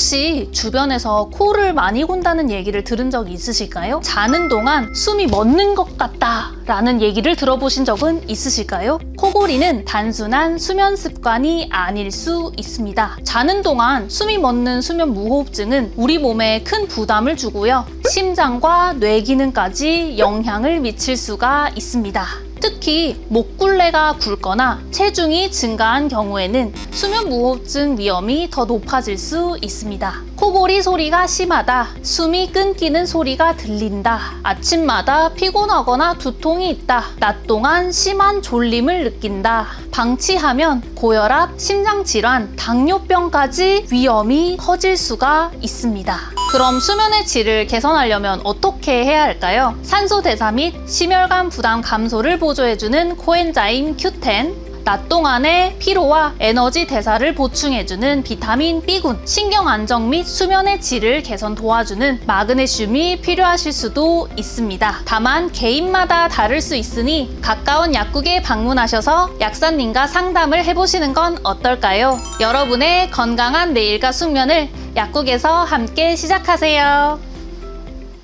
혹시 주변에서 코를 많이 곤다는 얘기를 들은 적 있으실까요? 자는 동안 숨이 멎는 것 같다 라는 얘기를 들어보신 적은 있으실까요? 코골이는 단순한 수면 습관이 아닐 수 있습니다. 자는 동안 숨이 멎는 수면 무호흡증은 우리 몸에 큰 부담을 주고요. 심장과 뇌 기능까지 영향을 미칠 수가 있습니다. 특히 목굴레가 굵거나 체중이 증가한 경우에는 수면 무호흡증 위험이 더 높아질 수 있습니다. 코골이 소리가 심하다, 숨이 끊기는 소리가 들린다, 아침마다 피곤하거나 두통이 있다, 낮 동안 심한 졸림을 느낀다, 방치하면 고혈압, 심장질환, 당뇨병까지 위험이 커질 수가 있습니다. 그럼 수면의 질을 개선하려면 어떻게 해야 할까요? 산소 대사 및 심혈관 부담 감소를 보조해주는 코엔자임 Q10, 낮 동안의 피로와 에너지 대사를 보충해주는 비타민 B군, 신경 안정 및 수면의 질을 개선 도와주는 마그네슘이 필요하실 수도 있습니다. 다만 개인마다 다를 수 있으니 가까운 약국에 방문하셔서 약사님과 상담을 해보시는 건 어떨까요? 여러분의 건강한 내일과 숙면을 약국에서 함께 시작하세요.